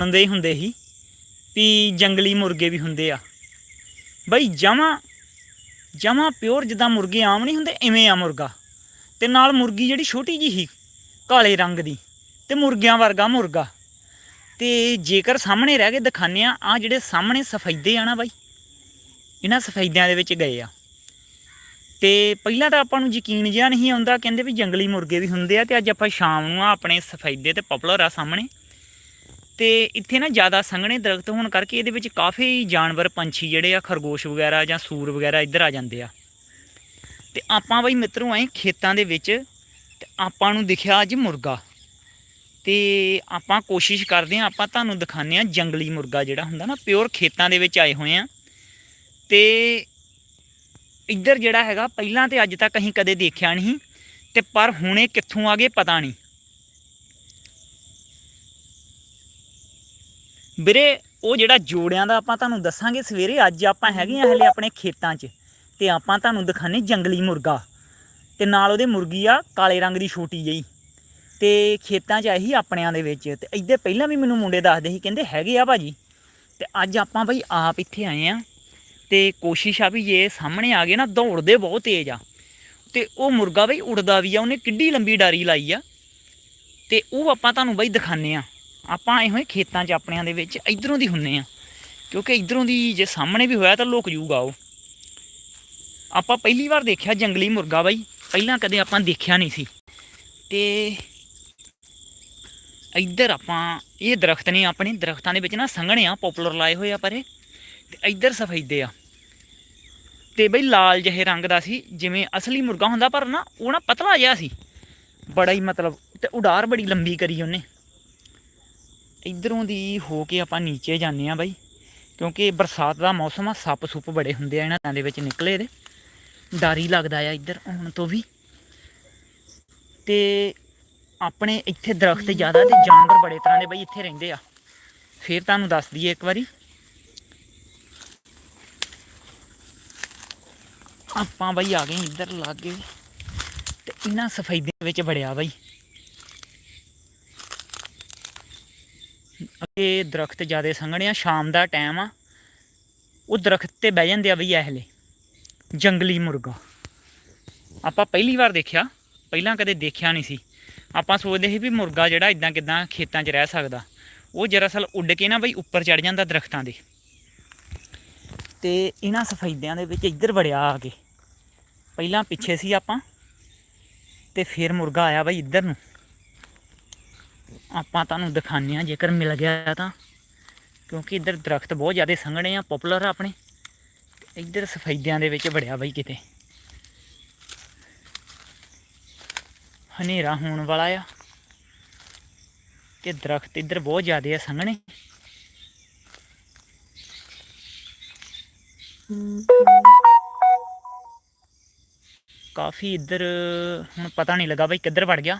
ਹੁੰਦੇ ਹੀ ਹੁੰਦੇ ਸੀ ਵੀ ਜੰਗਲੀ ਮੁਰਗੇ ਵੀ ਹੁੰਦੇ ਆ। ਬਈ ਜਮਾ ਜਮਾ ਪਿਓਰ ਜਿੱਦਾਂ ਮੁਰਗੇ ਆਮ ਨਹੀਂ ਹੁੰਦੇ ਐਵੇਂ ਆ ਮੁਰਗਾ। ਤੇ ਨਾਲ ਮੁਰਗੀ ਜਿਹੜੀ ਛੋਟੀ ਜੀ ਸੀ, ਕਾਲੇ ਰੰਗ ਦੀ, ਤੇ ਮੁਰਗਿਆਂ ਵਰਗਾ ਮੁਰਗਾ। ਤੇ ਜੇਕਰ ਸਾਹਮਣੇ ਰਹਿ ਕੇ ਦਿਖਾਉਂਦੇ ਆ ਆ ਜਿਹੜੇ ਸਾਹਮਣੇ ਸਫੈਦੇ ਆ ਨਾ ਬਾਈ, ਇਹਨਾਂ ਸਫੈਦਿਆਂ ਦੇ ਵਿੱਚ ਗਏ ਆ। ਤੇ ਪਹਿਲਾਂ ਤਾਂ ਆਪਾਂ ਨੂੰ ਯਕੀਨ ਜਿਹਾ ਨਹੀਂ ਆਉਂਦਾ, ਕਹਿੰਦੇ ਵੀ ਜੰਗਲੀ ਮੁਰਗੇ ਵੀ ਹੁੰਦੇ ਆ, ਤੇ ਅੱਜ ਆਪਾਂ ਸ਼ਾਮ ਨੂੰ ਆ ਆਪਣੇ ਸਫੈਦੇ ਤੇ ਪਪਲਰ ਆ ਸਾਹਮਣੇ। ਤੇ ਇੱਥੇ ਨਾ ਜ਼ਿਆਦਾ ਸੰਘਣੇ ਦਰਖਤ ਹੋਣ ਕਰਕੇ ਇਹਦੇ ਵਿੱਚ ਕਾਫੀ ਜਾਨਵਰ, ਪੰਛੀ ਜਿਹੜੇ ਆ, ਖਰਗੋਸ਼ ਵਗੈਰਾ ਜਾਂ ਸੂਰ ਵਗੈਰਾ ਇੱਧਰ ਆ ਜਾਂਦੇ ਆ। ਤੇ ਆਪਾਂ ਬਈ ਮਿੱਤਰੋ ਆਏ ਖੇਤਾਂ ਦੇ ਵਿੱਚ ਤੇ ਆਪਾਂ ਨੂੰ ਦਿਖਿਆ ਅੱਜ ਮੁਰਗਾ। ਤੇ ਆਪਾਂ ਕੋਸ਼ਿਸ਼ ਕਰਦੇ ਆ, ਆਪਾਂ ਤੁਹਾਨੂੰ ਦਿਖਾਉਂਦੇ ਆ ਜੰਗਲੀ ਮੁਰਗਾ ਜਿਹੜਾ ਹੁੰਦਾ ਨਾ, ਪਿਓਰ ਖੇਤਾਂ ਦੇ ਵਿੱਚ ਆਏ ਹੋਏ ਆ। ਤੇ ਇੱਧਰ ਜਿਹੜਾ ਹੈਗਾ, ਪਹਿਲਾਂ ਤੇ ਅੱਜ ਤੱਕ ਅਸੀਂ ਕਦੇ ਦੇਖਿਆ ਨਹੀਂ, ਤੇ ਪਰ ਹੁਣੇ ਕਿੱਥੋਂ ਆ ਗਏ ਪਤਾ ਨਹੀਂ। ਵੀਰੇ, ਉਹ ਜਿਹੜਾ ਜੋੜਿਆਂ ਦਾ ਆਪਾਂ ਤੁਹਾਨੂੰ ਦੱਸਾਂਗੇ ਸਵੇਰੇ, ਅੱਜ ਆਪਾਂ ਹੈਗੇ ਆ ਹਲੇ ਆਪਣੇ ਖੇਤਾਂ 'ਚ ਤੇ ਆਪਾਂ ਤੁਹਾਨੂੰ ਦਿਖਾਣੇ ਜੰਗਲੀ ਮੁਰਗਾ ਤੇ ਨਾਲ ਉਹਦੇ ਮੁਰਗੀ ਆ ਕਾਲੇ ਰੰਗ ਦੀ ਛੋਟੀ ਜਿਹੀ ਤੇ ਖੇਤਾਂ 'ਚ ਆਹੀ ਆਪਣਿਆਂ ਦੇ ਵਿੱਚ ਤੇ ਇੱਧਰ ਪਹਿਲਾਂ ਵੀ ਮੈਨੂੰ ਮੁੰਡੇ ਦੱਸਦੇ ਸੀ, ਕਹਿੰਦੇ ਹੈਗੇ ਆ ਭਾਜੀ ਤੇ ਅੱਜ ਆਪਾਂ ਬਈ ਆਪ ਇੱਥੇ ਆਏ ਆ ਤੇ ਕੋਸ਼ਿਸ਼ ਆ ਵੀ ਜੇ ਸਾਹਮਣੇ ਆ ਗਏ ਨਾ, ਦੌੜਦੇ ਬਹੁਤ ਤੇਜ਼ ਆ ਤੇ ਉਹ ਮੁਰਗਾ ਬਈ ਉੱਡਦਾ ਵੀ ਆ, ਉਹਨੇ ਕਿੱਡੀ ਲੰਬੀ ਡਾਰੀ ਲਾਈ ਆ ਤੇ ਉਹ ਆਪਾਂ ਤੁਹਾਨੂੰ ਬਈ ਦਿਖਾਣੇ ਆ। ਆਪਾਂ ਆਏ ਹੋਏ ਖੇਤਾਂ 'ਚ ਆਪਣਿਆਂ ਦੇ ਵਿੱਚ, ਇਧਰੋਂ ਦੀ ਹੁੰਨੇ ਆ। ਕਿਉਂਕਿ ਇਧਰੋਂ ਦੀ ਜੇ ਸਾਹਮਣੇ ਵੀ ਹੋਇਆ ਤਾਂ ਲੋਕ ਜੂਗਾ ਉਹ। ਆਪਾਂ ਪਹਿਲੀ ਵਾਰ ਦੇਖਿਆ ਜੰਗਲੀ ਮੁਰਗਾ ਬਾਈ, ਪਹਿਲਾਂ ਕਦੇ ਆਪਾਂ ਦੇਖਿਆ ਨਹੀਂ ਸੀ। ਤੇ ਇੱਧਰ ਆਪਾਂ, ਇਹ ਦਰਖਤ ਨੇ ਆਪਣੇ ਦਰਖਤਾਂ ਦੇ ਵਿੱਚ ਨਾ ਸੰਘਣੇ ਆ, ਪਪੂਲਰ ਲਾਏ ਹੋਏ ਆ ਪਰੇ, ਤੇ ਇੱਧਰ ਸਫੈਦੇ ਆ। ਤੇ ਬਈ ਲਾਲ ਜਿਹੇ ਰੰਗ ਦਾ ਸੀ, ਜਿਵੇਂ ਅਸਲੀ ਮੁਰਗਾ ਹੁੰਦਾ ਪਰ ਨਾ ਉਹ ਨਾ ਪਤਲਾ ਜਿਹਾ ਸੀ। ਬੜਾ ਹੀ ਮਤਲਬ, ਤੇ ਉਡਾਰ ਬੜੀ ਲੰਬੀ ਕਰੀ ਉਹਨੇ। ਇਧਰੋਂ ਦੀ ਹੋ ਕੇ ਆਪਾਂ ਨੀਚੇ ਜਾਂਦੇ ਆ ਬਾਈ, ਕਿਉਂਕਿ ਬਰਸਾਤ ਦਾ ਮੌਸਮ ਆ, ਸੱਪ ਸੁੱਪ ਬੜੇ ਹੁੰਦੇ ਆ ਇਹਨਾਂ ਦੇ ਵਿੱਚ ਨਿਕਲੇ ਦੇ। ਡਰ ਹੀ ਲੱਗਦਾ ਆ ਇੱਧਰ ਆਉਣ ਤੋਂ ਵੀ। ਤੇ ਆਪਣੇ ਇੱਥੇ ਦਰਖਤ ਜ਼ਿਆਦਾ ਤੇ ਜਾਨਵਰ ਬੜੇ ਤਰ੍ਹਾਂ ਦੇ ਬਈ ਇੱਥੇ ਰਹਿੰਦੇ ਆ। ਫੇਰ ਤੁਹਾਨੂੰ ਦੱਸ ਦਈਏ ਇੱਕ ਵਾਰੀ। ਆਪਾਂ ਬਈ ਆ ਗਏ ਇੱਧਰ ਲਾਗੇ। ਤੇ ਇਹਨਾਂ ਸਫੈਦੇ ਵਿੱਚ ਬੜਿਆ ਬਈ। ਅੱਗੇ ਦਰਖਤ ਜਿਆਦੇ ਸੰਘਣੇ ਆ, ਸ਼ਾਮ ਦਾ ਟਾਈਮ ਆ। ਉਹ ਦਰਖਤ ਤੇ ਬਹਿ ਜਾਂਦੇ ਆ ਬਈ ਇਹਲੇ ਜੰਗਲੀ ਮੁਰਗਾ। ਆਪਾਂ ਪਹਿਲੀ ਵਾਰ ਦੇਖਿਆ, ਪਹਿਲਾਂ ਕਦੇ ਦੇਖਿਆ ਨਹੀਂ ਸੀ। ਆਪਾਂ ਸੋਚਦੇ ਸੀ ਵੀ ਮੁਰਗਾ ਜਿਹੜਾ ਇਦਾਂ ਕਿਦਾਂ ਖੇਤਾਂ 'ਚ ਰਹਿ ਸਕਦਾ। ਉਹ ਜਰਾਸਲ ਉੱਡ ਕੇ ਨਾ ਬਈ ਉੱਪਰ ਚੜ ਜਾਂਦਾ ਦਰਖਤਾਂ ਦੇ। ਤੇ ਇਹਨਾਂ ਸਫੈਦਿਆਂ ਦੇ ਵਿੱਚ ਇੱਧਰ ਵੜਿਆ ਆ ਕੇ। ਪਹਿਲਾਂ ਪਿੱਛੇ ਸੀ ਆਪਾਂ। ਤੇ ਫਿਰ ਮੁਰਗਾ ਆਇਆ ਬਈ ਇੱਧਰ ਨੂੰ। ਆਪਾਂ ਤੁਹਾਨੂੰ ਦਿਖਾਉਂਦੇ ਆ ਜੇਕਰ ਮਿਲ ਗਿਆ ਤਾਂ। ਕਿਉਂਕਿ ਇੱਧਰ ਦਰਖਤ ਬਹੁਤ ਜ਼ਿਆਦਾ ਸੰਘਣੇ ਆ ਪਪੂਲਰ ਆ ਆਪਣੇ। ਇੱਧਰ ਸਫੈਦਿਆਂ ਦੇ ਵਿੱਚ ਵੜਿਆ ਬਈ ਕਿਤੇ। ਹਨੇਰਾ ਹੋਣ ਵਾਲਾ ਆ ਤੇ ਦਰਖਤ ਇੱਧਰ ਬਹੁਤ ਜ਼ਿਆਦਾ ਆ ਸੰਘਣੇ। ਕਾਫੀ ਇੱਧਰ, ਹੁਣ ਪਤਾ ਨਹੀਂ ਲੱਗਾ ਬਈ ਕਿੱਧਰ ਵੜ ਗਿਆ।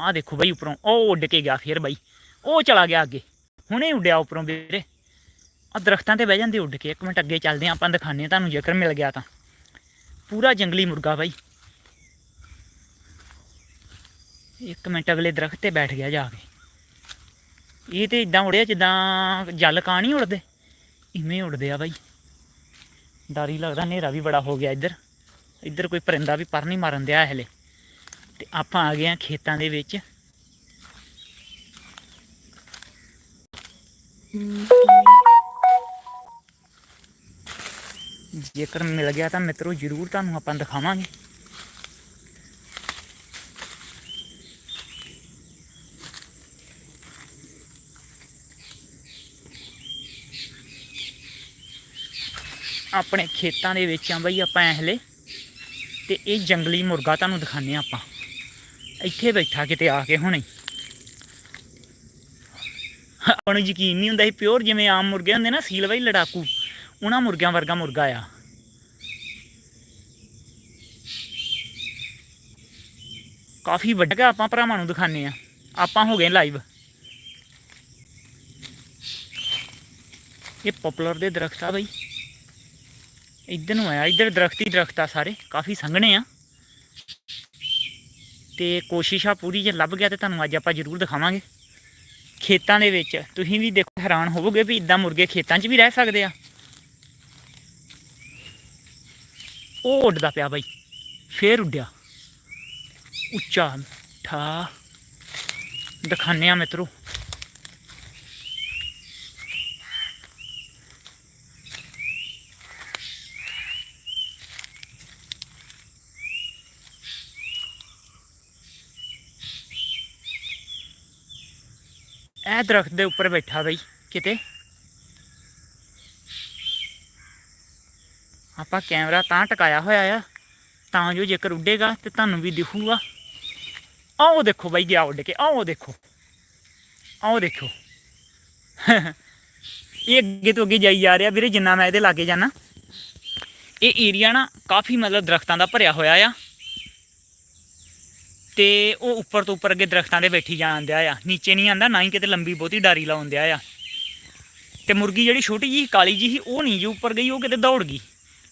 ਆ ਦੇਖੋ ਬਾਈ ਉੱਪਰੋਂ, ਉਹ ਉੱਡ ਕੇ ਗਿਆ ਫਿਰ ਬਾਈ। ਉਹ ਚਲਾ ਗਿਆ ਅੱਗੇ। ਹੁਣੇ ਉੱਡਿਆ ਉੱਪਰੋਂ ਵੀਰੇ। ਆ ਦਰਖਤਾਂ ਤੇ ਬਹਿ ਜਾਂਦੇ ਉੱਡ ਕੇ। ਇੱਕ ਮਿੰਟ ਅੱਗੇ ਚੱਲਦੇ ਹਾਂ, ਆਪਾਂ ਦਿਖਾਣੇ ਤੁਹਾਨੂੰ ਜੇਕਰ ਮਿਲ ਗਿਆ ਤਾਂ। ਪੂਰਾ ਜੰਗਲੀ ਮੁਰਗਾ ਬਾਈ। ਇੱਕ ਮਿੰਟ ਅਗਲੇ ਦਰਖਤ ਤੇ ਬੈਠ ਗਿਆ ਜਾ ਕੇ। ਇਹ ਤੇ ਇਦਾਂ ਉੜਿਆ ਜਿੱਦਾਂ ਜਲ ਕਾਂ ਨਹੀਂ ਉੜਦੇ ਇਵੇਂ ਉੜਦੇ ਆ ਬਾਈ। ਡਰ ਹੀ ਲੱਗਦਾ, ਹਨੇਰਾ ਵੀ ਬੜਾ ਹੋ ਗਿਆ ਇੱਧਰ। ਇੱਧਰ ਕੋਈ ਪਰਿੰਦਾ ਵੀ ਪਰ ਨਹੀਂ ਮਾਰਨ ਦਿਆ ਹਲੇ। ਤੇ ਆਪਾਂ ਆ ਗਏ ਆ ਖੇਤਾਂ ਦੇ ਵਿੱਚ। ਜੇਕਰ ਮਿਲ ਗਿਆ ਤਾਂ ਮਿੱਤਰੋ ਜ਼ਰੂਰ ਤੁਹਾਨੂੰ ਆਪਾਂ ਦਿਖਾਵਾਂਗੇ। ਆਪਣੇ ਖੇਤਾਂ ਦੇ ਵਿੱਚ ਆ ਬਈ ਆਪਾਂ ਐ ਹਲੇ। ਤੇ ਇਹ ਜੰਗਲੀ ਮੁਰਗਾ ਤੁਹਾਨੂੰ ਦਿਖਾਣੇ ਆਪਾਂ। ਇੱਥੇ ਬੈਠਾ ਕਿਤੇ ਆ ਕੇ ਹੁਣੇ। ਆਪਾਂ ਨੂੰ ਯਕੀਨ ਨਹੀਂ ਹੁੰਦਾ ਸੀ ਪਿਓਰ ਜਿਵੇਂ ਆਮ ਮੁਰਗੇ ਹੁੰਦੇ ਨਾ, ਸੀਲ ਬਾਈ ਲੜਾਕੂ। ਉਹਨਾਂ ਮੁਰਗਿਆਂ ਵਰਗਾ ਮੁਰਗਾ ਆ। ਕਾਫੀ ਵੱਡਾ ਆਪਾਂ ਭਰਾਵਾਂ ਨੂੰ ਦਿਖਾਣੇ ਆ ਆਪਾਂ ਹੋ ਗਏ ਲਾਈਵ ਇਹ ਪਪੂਲਰ ਦੇ ਦਰਖਤ ਆ ਬਈ। ਇੱਧਰ ਨੂੰ ਆਇਆ, ਇੱਧਰ ਦਰਖਤ ਹੀ ਦਰਖਤ ਆ ਸਾਰੇ, ਕਾਫੀ ਸੰਘਣੇ ਆ। ਤੇ ਕੋਸ਼ਿਸ਼ ਆ ਪੂਰੀ, ਜੇ ਲੱਭ ਗਿਆ ਤੇ ਤੁਹਾਨੂੰ ਅੱਜ ਆਪਾਂ ਜ਼ਰੂਰ ਦਿਖਾਵਾਂਗੇ। ਖੇਤਾਂ ਦੇ ਵਿੱਚ ਤੁਸੀਂ ਵੀ ਦੇਖੋ, ਹੈਰਾਨ ਹੋਵੋਗੇ ਵੀ ਇਦਾਂ ਮੁਰਗੇ ਖੇਤਾਂ 'ਚ ਵੀ ਰਹਿ ਸਕਦੇ ਆ। ਉਹ ਉੱਡਦਾ ਪਿਆ ਬਾਈ, ਫੇਰ ਉੱਡਿਆ। ਉੱਚਾ ਠਾ ਦਿਖਾਉਂਦੇ ਆ ਮਿੱਤਰੋ। ਇਹ ਦਰਖਤ ਦੇ ਉੱਪਰ ਬੈਠਾ ਬਈ, ਕਿਤੇ। ਆਪਾਂ ਕੈਮਰਾ ਤਾਂ ਟਿਕਾਇਆ ਹੋਇਆ ਆ, ਤਾਂ ਜੋ ਜੇਕਰ ਉੱਡੇਗਾ ਤੇ ਤੁਹਾਨੂੰ ਵੀ ਦਿਖੂਗਾ। ਆਓ ਦੇਖੋ ਬਾਈ ਗਿਆ ਉੱਡ ਕੇ, ਆਓ ਦੇਖੋ। ਆਓ ਦੇਖੋ। ਇਹ ਅੱਗੇ ਤੋਂ ਅੱਗੇ ਜਾਈ ਜਾ ਰਿਹਾ ਵੀਰੇ, ਜਿੰਨਾ ਮੈਂ ਇਹਦੇ ਲਾਗੇ ਜਾਣਾ। ਇਹ ਏਰੀਆ ਨਾ ਕਾਫੀ ਮਤਲਬ ਦਰਖਤਾਂ ਦਾ ਭਰਿਆ ਹੋਇਆ ਆ। ਤੇ ਉਹ ਉੱਪਰ ਤੋਂ ਉੱਪਰ ਅੱਗੇ ਦਰਖਤਾਂ ਦੇ ਬੈਠੀ ਜਾਣ ਦਿਆ ਆ। ਨੀਚੇ ਨਹੀਂ ਆਂਦਾ, ਨਾ ਹੀ ਕਿਤੇ ਲੰਬੀ ਬਹੁਤੀ ਡਾਰੀ ਲਾਉਣ ਦਿਆ ਆ। ਤੇ ਮੁਰਗੀ ਜਿਹੜੀ ਛੋਟੀ ਜੀ ਕਾਲੀ ਜੀ ਸੀ, ਉਹ ਨਹੀਂ ਜੀ ਉੱਪਰ ਗਈ, ਉਹ ਕਿਤੇ ਦੌੜ ਗਈ।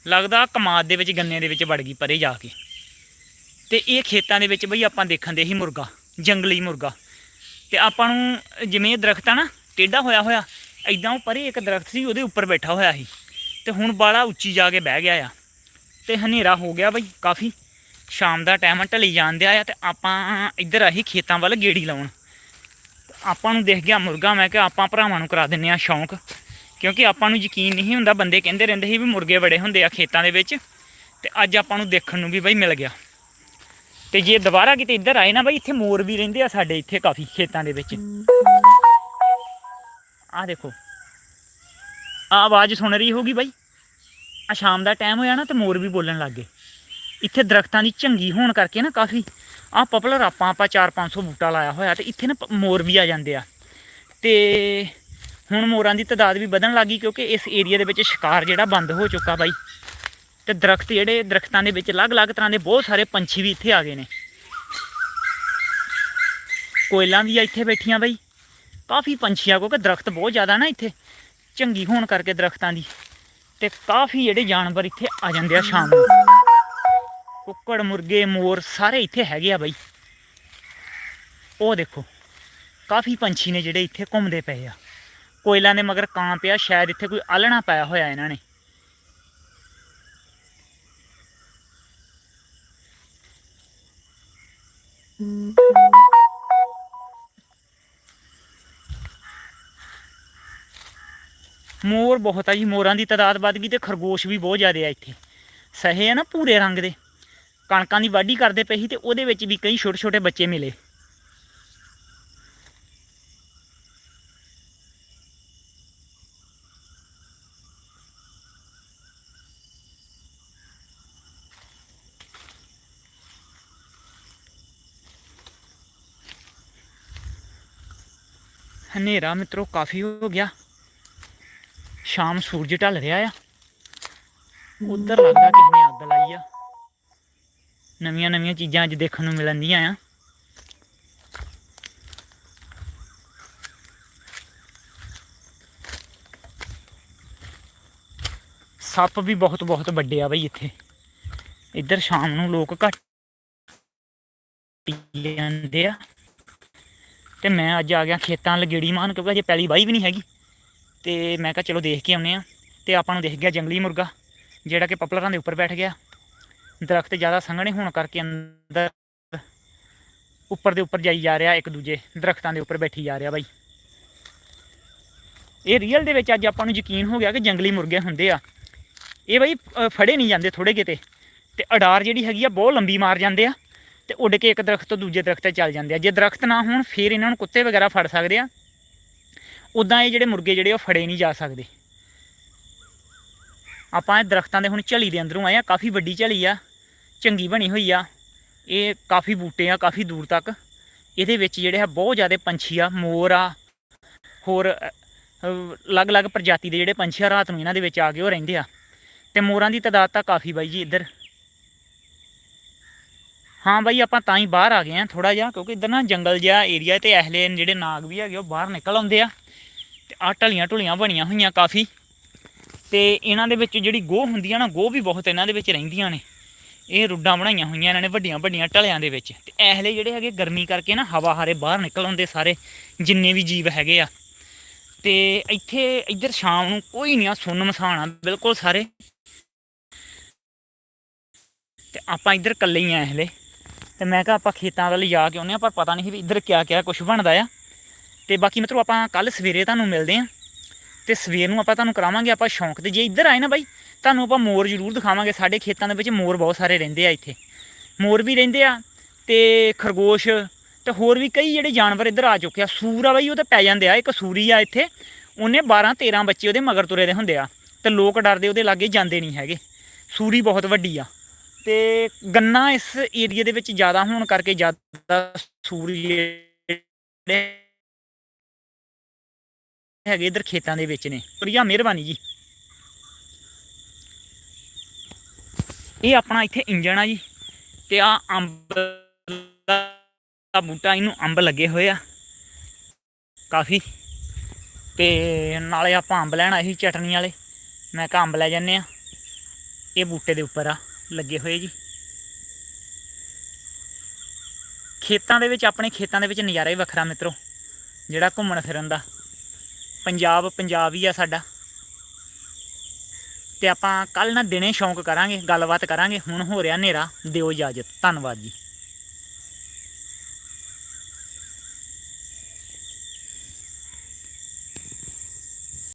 ਲੱਗਦਾ ਕਮਾਦ ਦੇ ਵਿੱਚ, ਗੰਨੇ ਦੇ ਵਿੱਚ ਵੜ ਗਈ ਪਰੇ ਜਾ ਕੇ। ਤੇ ਇਹ ਖੇਤਾਂ ਦੇ ਵਿੱਚ ਬਈ ਆਪਾਂ ਦੇਖਣ ਦੇ ਹੀ ਮੁਰਗਾ, ਜੰਗਲੀ ਮੁਰਗਾ। ਤੇ ਆਪਾਂ ਨੂੰ ਜਿਵੇਂ ਇਹ ਦਰਖਤ ਆ ਨਾ, ਟੇਢਾ ਹੋਇਆ ਹੋਇਆ ਐਦਾਂ ਉਹ ਪਰੇ ਇੱਕ ਦਰਖਤ ਸੀ, ਉਹਦੇ ਉੱਪਰ ਬੈਠਾ ਹੋਇਆ ਸੀ। ਤੇ ਹੁਣ ਬਾਲਾ ਉੱਚੀ ਜਾ ਕੇ ਬਹਿ ਗਿਆ ਆ। ਤੇ ਹਨੇਰਾ ਹੋ ਗਿਆ ਬਈ, ਕਾਫੀ। ਸ਼ਾਮ ਦਾ ਟਾਈਮ ਢਲੀ ਜਾਂਦਿਆ ਆ ਤੇ ਆਪਾਂ ਇੱਧਰ ਆਹੀ ਖੇਤਾਂ ਵੱਲ ਗੇੜੀ ਲਾਉਣ। ਆਪਾਂ ਨੂੰ ਦੇਖ ਗਿਆ ਮੁਰਗਾ, ਮੈਂ ਕਿਹਾ ਆਪਾਂ ਭਰਾਵਾਂ ਨੂੰ ਕਰਾ ਦਿੰਨੇ ਆ ਸ਼ੌਂਕ। ਕਿਉਂਕਿ ਆਪਾਂ ਨੂੰ ਯਕੀਨ ਨਹੀਂ ਹੁੰਦਾ, ਬੰਦੇ ਕਹਿੰਦੇ ਰਹਿੰਦੇ ਸੀ ਵੀ ਮੁਰਗੇ ਬੜੇ ਹੁੰਦੇ ਆ ਖੇਤਾਂ ਦੇ ਵਿੱਚ ਤੇ ਅੱਜ ਆਪਾਂ ਨੂੰ ਦੇਖਣ ਨੂੰ ਵੀ ਬਾਈ ਮਿਲ ਗਿਆ। ਤੇ ਜੇ ਦੁਬਾਰਾ ਕਿਤੇ ਇੱਧਰ ਆਏ ਨਾ ਬਈ, ਇੱਥੇ ਮੋਰ ਵੀ ਰਹਿੰਦੇ ਆ ਸਾਡੇ ਇੱਥੇ ਕਾਫੀ ਖੇਤਾਂ ਦੇ ਵਿੱਚ। ਆਹ ਦੇਖੋ। ਆ ਆਵਾਜ਼ ਸੁਣ ਰਹੀ ਹੋਗੀ ਬਾਈ? ਆ ਸ਼ਾਮ ਦਾ ਟਾਈਮ ਹੋਇਆ ਨਾ ਤੇ ਮੋਰ ਵੀ ਬੋਲਣ ਲੱਗ ਗਏ। ਇੱਥੇ ਦਰਖਤਾਂ ਦੀ ਝੰਗੀ ਹੋਣ ਕਰਕੇ ਨਾ ਕਾਫੀ ਆ ਪਪੂਲਰ ਆਪਾਂ ਆਪਾਂ 4-500 ਬੂਟਾ ਲਾਇਆ ਹੋਇਆ ਤੇ ਇੱਥੇ ਨਾ ਪ- ਮੋਰ ਵੀ ਆ ਜਾਂਦੇ ਆ। ਤੇ ਹੁਣ ਮੋਰਾਂ ਦੀ ਤਾਦਾਦ ਵੀ ਵਧਣ ਲੱਗੀ ਕਿਉਂਕਿ ਇਸ ਏਰੀਆ ਦੇ ਵਿੱਚ ਸ਼ਿਕਾਰ ਜਿਹੜਾ ਬੰਦ ਹੋ ਚੁੱਕਾ ਬਾਈ। ਤੇ ਦਰਖਤ ਜਿਹੜੇ ਦਰਖਤਾਂ ਦੇ ਵਿੱਚ ਅਲੱਗ-ਅਲੱਗ ਤਰ੍ਹਾਂ ਦੇ ਬਹੁਤ ਸਾਰੇ ਪੰਛੀ ਵੀ ਇੱਥੇ ਆ ਗਏ ਨੇ। ਕੋਇਲਾਂ ਵੀ ਆ ਇੱਥੇ ਬੈਠੀਆਂ ਬਾਈ। ਕਾਫੀ ਪੰਛੀਆਂ ਕਿਉਂਕਿ ਦਰਖਤ ਬਹੁਤ ਜ਼ਿਆਦਾ ਨਾ ਇੱਥੇ ਚੰਗੀ ਹੋਣ ਕਰਕੇ ਦਰਖਤਾਂ ਦੀ। ਤੇ ਕਾਫੀ ਜਿਹੜੇ ਜਾਨਵਰ ਇੱਥੇ ਆ ਜਾਂਦੇ ਆ ਸ਼ਾਮ ਨੂੰ। ਕੁੱਕੜ, ਮੁਰਗੇ, ਮੋਰ ਸਾਰੇ ਇੱਥੇ ਹੈਗੇ ਆ ਬਾਈ। ਉਹ ਦੇਖੋ, ਕਾਫੀ ਪੰਛੀ ਨੇ ਜਿਹੜੇ ਇੱਥੇ ਘੁੰਮਦੇ ਪਏ ਆ। ਕੋਇਲਾਂ ਦੇ ਮਗਰ ਕਾਂ ਪਿਆ, ਸ਼ਾਇਦ ਇੱਥੇ ਕੋਈ ਆਲਣਾ ਪਾਇਆ ਹੋਇਆ ਇਹਨਾਂ ਨੇ। ਮੋਰ ਬਹੁਤ ਆ ਜੀ, ਮੋਰਾਂ ਦੀ ਤਾਦਾਦ ਵੱਧ ਗਈ ਤੇ ਖਰਗੋਸ਼ ਵੀ ਬਹੁਤ ਜ਼ਿਆਦੇ ਆ ਇੱਥੇ। ਸਹੇ ਆ ਨਾ ਪੂਰੇ ਰੰਗ ਦੇ। ਕਣਕਾਂ ਦੀ ਵਾਢੀ ਕਰਦੇ ਪਏ ਸੀ ਤੇ ਉਹਦੇ ਵਿੱਚ ਵੀ ਕਈ ਛੋਟੇ ਛੋਟੇ ਬੱਚੇ ਮਿਲੇ। ਹਨੇਰਾ ਮਿੱਤਰੋ ਕਾਫੀ ਹੋ ਗਿਆ। ਸ਼ਾਮ ਸੂਰਜ ਢਲ ਰਿਹਾ ਆ। ਉਧਰ ਲੱਗਦਾ ਕਿਸੇ ਨਵੀਆਂ ਨਵੀਆਂ ਚੀਜ਼ਾਂ ਅੱਜ ਦੇਖਣ ਨੂੰ ਮਿਲਣਦੀਆਂ ਆ। ਸੱਪ ਵੀ ਬਹੁਤ ਬਹੁਤ ਵੱਡੇ ਆ ਬਈ ਇੱਥੇ। ਇੱਧਰ ਸ਼ਾਮ ਨੂੰ ਲੋਕ ਘੱਟ ਜਾਂਦੇ ਆ। ਤੇ ਮੈਂ ਅੱਜ ਆ ਗਿਆ ਖੇਤਾਂ ਲਗੇੜੀ ਮਾਨ ਕਿਉਂਕਿ ਅਜੇ ਪਹਿਲੀ ਬਾਈ ਵੀ ਨਹੀਂ ਹੈਗੀ। ਤੇ ਮੈਂ ਕਿਹਾ ਚਲੋ ਦੇਖ ਕੇ ਆਉਨੇ ਆ। ਤੇ ਆਪਾਂ ਨੂੰ ਦੇਖ ਗਿਆ ਜੰਗਲੀ ਮੁਰਗਾ, ਜਿਹੜਾ ਕਿ ਪਪਲਰਾਂ ਦੇ ਉੱਪਰ ਬੈਠ ਗਿਆ। ਦਰਖਤ ਜ਼ਿਆਦਾ ਸੰਘਣੇ ਹੋਣ ਕਰਕੇ ਅੰਦਰ ਉੱਪਰ ਦੇ ਉੱਪਰ ਜਾਈ ਜਾ ਰਿਹਾ, ਇੱਕ ਦੂਜੇ ਦਰਖਤਾਂ ਦੇ ਉੱਪਰ ਬੈਠੀ ਜਾ ਰਿਹਾ ਬਾਈ। ਇਹ ਰੀਅਲ ਦੇ ਵਿੱਚ ਅੱਜ ਆਪਾਂ ਨੂੰ ਯਕੀਨ ਹੋ ਗਿਆ ਕਿ ਜੰਗਲੀ ਮੁਰਗੇ ਹੁੰਦੇ ਆ। ਇਹ ਬਾਈ ਫੜੇ ਨਹੀਂ ਜਾਂਦੇ ਥੋੜੇ ਕਿਤੇ। ਤੇ ਅਡਾਰ ਜਿਹੜੀ ਹੈਗੀ ਆ, ਬਹੁਤ ਲੰਬੀ ਮਾਰ ਜਾਂਦੇ ਆ ਤੇ ਉੱਡ ਕੇ ਇੱਕ ਦਰਖਤ ਤੋਂ ਦੂਜੇ ਦਰਖਤ ਤੇ ਚੱਲ ਜਾਂਦੇ ਆ। ਜੇ ਦਰਖਤ ਨਾ ਹੋਣ, ਫਿਰ ਇਹਨਾਂ ਨੂੰ ਕੁੱਤੇ ਵਗੈਰਾ ਫੜ ਸਕਦੇ ਆ। ਉਦਾਂ ਇਹ ਜਿਹੜੇ ਮੁਰਗੇ ਜਿਹੜੇ ਉਹ ਫੜੇ ਨਹੀਂ ਜਾ ਸਕਦੇ। ਆਪਾਂ ਇਹ ਦਰਖਤਾਂ ਦੇ ਹੁਣ ਝਲੀ ਦੇ ਅੰਦਰੋਂ ਆਏ ਆ, ਕਾਫੀ ਵੱਡੀ ਝਲੀ ਆ। ਚੰਗੀ ਬਣੀ ਹੋਈ ਆ। ਇਹ ਕਾਫੀ ਬੂਟੇ ਆ, ਕਾਫੀ ਦੂਰ ਤੱਕ। ਇਹਦੇ ਵਿੱਚ ਜਿਹੜੇ ਆ, ਬਹੁਤ ਜ਼ਿਆਦਾ ਪੰਛੀ ਆ, ਮੋਰ ਆ, ਹੋਰ ਅਲੱਗ-ਅਲੱਗ ਪ੍ਰਜਾਤੀ ਦੇ ਜਿਹੜੇ ਪੰਛੀ ਆ, ਰਾਤ ਨੂੰ ਇਹਨਾਂ ਦੇ ਵਿੱਚ ਆ ਕੇ ਉਹ ਰਹਿੰਦੇ ਆ। ਤੇ ਮੋਰਾਂ ਦੀ ਤਾਦਾਦ ਤਾਂ ਕਾਫੀ ਬਾਈ ਜੀ ਇੱਧਰ। ਹਾਂ ਬਾਈ, ਆਪਾਂ ਤਾਂ ਹੀ ਬਾਹਰ ਆ ਗਏ ਆ ਥੋੜਾ ਜਿਹਾ, ਕਿਉਂਕਿ ਇੱਧਰ ਨਾ ਜੰਗਲ ਜਿਹਾ ਏਰੀਆ ਤੇ ਐਹਲੇ ਜਿਹੜੇ ਨਾਗ ਵੀ ਹੈਗੇ, ਉਹ ਬਾਹਰ ਨਿਕਲ ਆਉਂਦੇ ਆ। ਤੇ ਆ ਢਲੀਆਂ ਢੁਲੀਆਂ ਬਣੀਆਂ ਹੋਈਆਂ ਕਾਫੀ। ਤੇ ਇਹਨਾਂ ਦੇ ਵਿੱਚ ਜਿਹੜੀ ਗੋਹ ਹੁੰਦੀ ਆ ਨਾ, ਗੋਹ ਵੀ ਬਹੁਤ ਇਹਨਾਂ ਦੇ ਵਿੱਚ ਰਹਿੰਦੀਆਂ ਨੇ। ਇਹ ਰੁੱਡਾਂ ਬਣਾਈਆਂ ਹੋਈਆਂ ਇਹਨਾਂ ਨੇ ਵੱਡੀਆਂ ਵੱਡੀਆਂ ਢਲਿਆਂ ਦੇ ਵਿੱਚ। ਤੇ ਇਹਲੇ ਜਿਹੜੇ ਹੈਗੇ ਗਰਮੀ ਕਰਕੇ ਨਾ ਹਵਾ ਹਾਰੇ ਬਾਹਰ ਨਿਕਲ ਆਉਂਦੇ ਸਾਰੇ, ਜਿੰਨੇ ਵੀ ਜੀਵ ਹੈਗੇ ਆ। ਤੇ ਇੱਥੇ ਇੱਧਰ ਸ਼ਾਮ ਨੂੰ ਕੋਈ ਨਹੀਂ ਆ, ਸੁੰਨ ਮਸਾਨ ਆ, ਬਿਲਕੁਲ ਸਾਰੇ। ਤੇ ਆਪਾਂ ਇੱਧਰ ਇਕੱਲੇ ਹੀ ਆ ਹਲੇ। ਤੇ ਮੈਂ ਕਿਹਾ ਆਪਾਂ ਖੇਤਾਂ ਵੱਲ ਜਾ ਕੇ ਆਉਂਦੇ ਆ, ਪਰ ਪਤਾ ਨਹੀਂ ਸੀ ਵੀ ਇੱਧਰ ਕਿਆ ਕਿਆ ਕੁਝ ਬਣਦਾ ਆ। ਤੇ ਬਾਕੀ ਮਿੱਤਰੋ ਆਪਾਂ ਕੱਲ ਸਵੇਰੇ ਤੁਹਾਨੂੰ ਮਿਲਦੇ ਆ। ਤੇ ਸਵੇਰ ਨੂੰ ਆਪਾਂ ਤੁਹਾਨੂੰ ਕਰਾਵਾਂਗੇ ਆਪਾਂ ਸ਼ੌਂਕ। ਤੇ ਜੇ ਇੱਧਰ ਆਏ ਨਾ ਬਾਈ ਤੁਹਾਨੂੰ ਆਪਾਂ ਮੋਰ ਜ਼ਰੂਰ ਦਿਖਾਵਾਂਗੇ। ਸਾਡੇ ਖੇਤਾਂ ਦੇ ਵਿੱਚ ਮੋਰ ਬਹੁਤ ਸਾਰੇ ਰਹਿੰਦੇ ਆ ਇੱਥੇ। ਮੋਰ ਵੀ ਰਹਿੰਦੇ ਆ ਤੇ ਖਰਗੋਸ਼ ਤੇ ਹੋਰ ਵੀ ਕਈ ਜਿਹੜੇ ਜਾਨਵਰ ਇੱਧਰ ਆ ਚੁੱਕੇ ਆ। ਸੂਰ ਆ ਬਾਈ ਉਹ ਤੇ ਪੈ ਜਾਂਦੇ ਆ। ਇੱਕ ਸੂਰੀ ਆ ਇੱਥੇ। ਉਹਨੇ 12 13 ਬੱਚੇ ਉਹਦੇ ਮਗਰ ਤੁਰੇ ਦੇ ਹੁੰਦੇ ਆ। ਤੇ ਲੋਕ ਡਰਦੇ ਉਹਦੇ ਲਾਗੇ ਜਾਂਦੇ ਨਹੀਂ ਹੈਗੇ। ਸੂਰੀ ਬਹੁਤ ਵੱਡੀ ਆ। ਤੇ ਗੰਨਾ ਇਸ ਏਰੀਏ ਦੇ ਵਿੱਚ ਜ਼ਿਆਦਾ ਹੋਣ ਕਰਕੇ ਜ਼ਿਆਦਾ ਸੂਰੀ ਹੈਗੇ ਇਧਰ ਖੇਤਾਂ ਦੇ ਵਿੱਚ ਨੇ। ਪ੍ਰਿਆ ਮਿਹਰਬਾਨੀ ਜੀ। ਇਹ ਆਪਣਾ ਇੱਥੇ ਇੰਜਣ ਆ ਜੀ ਤੇ ਆ ਅੰਬ ਦਾ ਬੂਟਾ, ਇਹਨੂੰ ਅੰਬ ਲੱਗੇ ਹੋਏ ਆ ਕਾਫੀ। ਤੇ ਨਾਲੇ ਆਪਾਂ ਅੰਬ ਲੈਣ ਆਏ ਸੀ ਚਟਨੀ ਵਾਲੇ। ਮੈਂ ਕਿਹਾ ਅੰਬ ਲੈ ਜੰਨੇ ਆ ਇਹ ਬੂਟੇ ਦੇ ਉੱਪਰ ਆ, ਲੱਗੇ ਹੋਏ ਜੀ। ਖੇਤਾਂ ਦੇ ਵਿੱਚ, ਆਪਣੇ ਖੇਤਾਂ ਦੇ ਵਿੱਚ ਨਜ਼ਾਰਾ ਹੀ ਵੱਖਰਾ ਮਿੱਤਰੋ, ਜਿਹੜਾ ਘੁੰਮਣ ਫਿਰਨ ਦਾ। ਪੰਜਾਬ ਪੰਜਾਬ ਹੀ ਆ ਸਾਡਾ। ਤੇ ਆਪਾਂ ਕੱਲ ਨਾ ਦਿਨੇ ਸ਼ੌਂਕ ਕਰਾਂਗੇ, ਗੱਲਬਾਤ ਕਰਾਂਗੇ। ਹੁਣ ਹੋ ਰਿਹਾ ਹਨੇਰਾ। ਦਿਓ ਇਜਾਜ਼ਤ। ਧੰਨਵਾਦ ਜੀ।